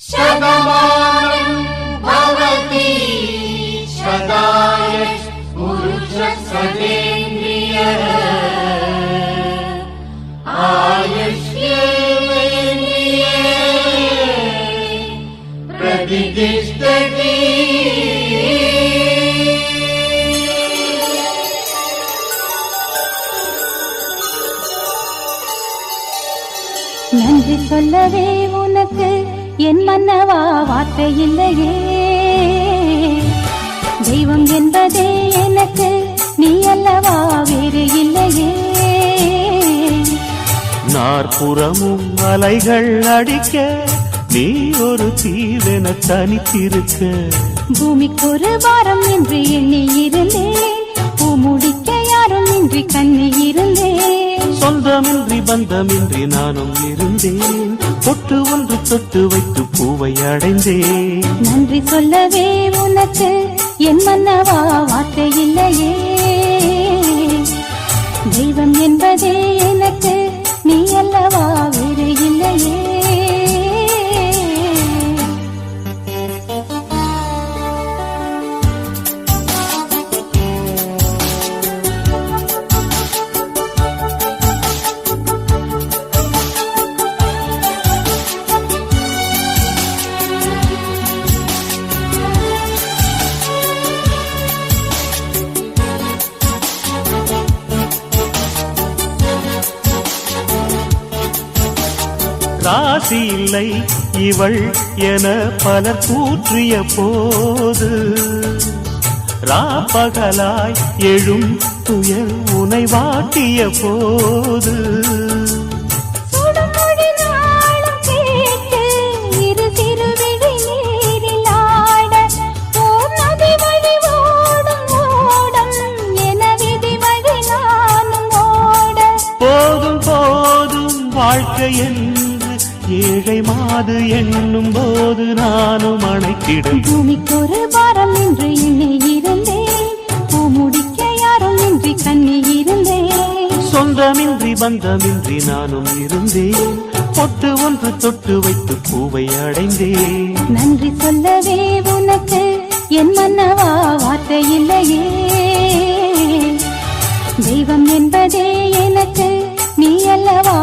शतमानं भवति शताय पुरुषसदेन्द्रिय आयुष्येन्द्रिये प्रतिष्ठति நன்றி சொல்லவே உனக்கு என் மன்னவா வார்த்தை இல்லையே. தெய்வம் என்பதே எனக்கு நீ அல்லவா வேறு இல்லையே. நாற்புறமும் அலைகள் அடிக்க நீ ஒரு தீவென தனித்திருக்க. பூமிக்கு ஒரு வாரம் என்று எண்ணி இருந்தேன். பூ முடிக்க யாரும் இன்றி கண்ணி இருந்தேன். சொந்தமின்றி பந்தமின்றி நானும் இருந்தேன். தொட்டு ஒன்று தொட்டு வைத்து பூவை அடைந்தேன். நன்றி சொல்லவே உனக்கு என் மன்னவா வார்த்தை இல்லையே. தெய்வம் என்பதே ராசி இல்லை இவள் என பலர் கூற்றிய போது ராப்பகலாய் எழும் துயர் உனை வாட்டிய போது. வாழ்க்கை என்று ஏழை மாது எண்ணும் போது நானும் அணைத்திடும். பூமிக்கு ஒரு பாரம் என்று எண்ணி இருந்தேன் முடிக்க யாரும் இன்றி கண்ணி இருந்தேன் சொந்தமின்றி பந்தமின்றி நானும் இருந்தேன். பொட்டு ஒன்று தொட்டு வைத்து பூவை அடைந்தேன். நன்றி சொல்லவே உனக்கு என் மன்னவா வார்த்தை இல்லையே. தெய்வம் என்பதே எனக்கு நீ அல்லவா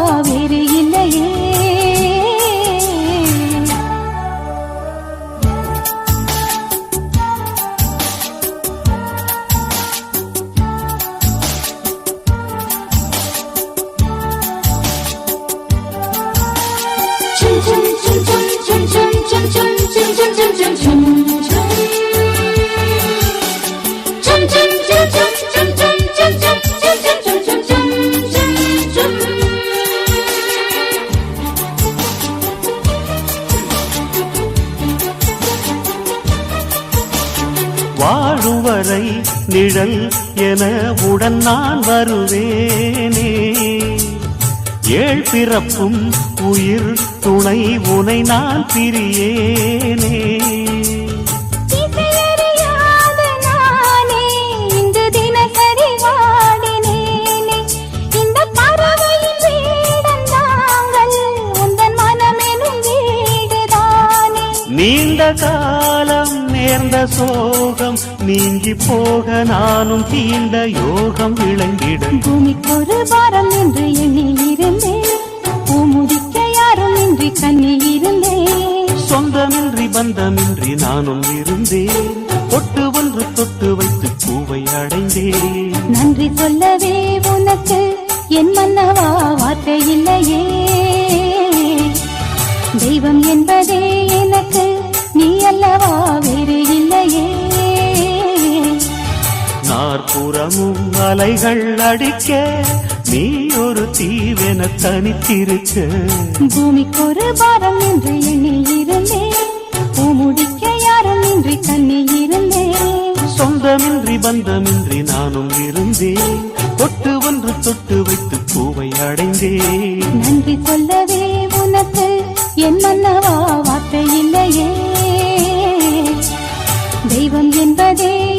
வாழும் வரை நிழல் என உடன் நான் வருவேனே. ஏழ் பிறப்பும் உயிர் துணை உனை நான் பிரியேனே. நீண்ட காலம் நேர்ந்த சோகம் நீங்கி போக நானும் தீண்ட யோகம் விளங்கிடும் பூமிக்கொரு பாரம் என்று எண்ணி இருந்தேன் பூ முடிக்க யாரும் இன்றி கண்ணி இருந்தேன் சொந்தமின்றி பந்தமின்றி நானும் இருந்தேன் பொட்டு ஒன்று தொட்டு வைத்து பூவை அடைந்தேன் நன்றி சொல்லவே உனக்கு என் மன்னவா நாற்புறமும் அலைகள் அடிக்க நீ ஒரு தீவென தனித்திருக்க. பூமிக்கு ஒரு பாரம் என்று எண்ணில் இருந்தேன் முடிக்க யாரும் இன்றி கண்ணில் இருந்தேன் சொந்தமின்றி பந்தமின்றி நானும் இருந்தேன் தொட்டு ஒன்று தொட்டு வைத்து பூவை அடைந்தே. நன்றி சொல்லவே உனக்கு என் வார்த்தை இல்லையே. தெய்வம் என்பதே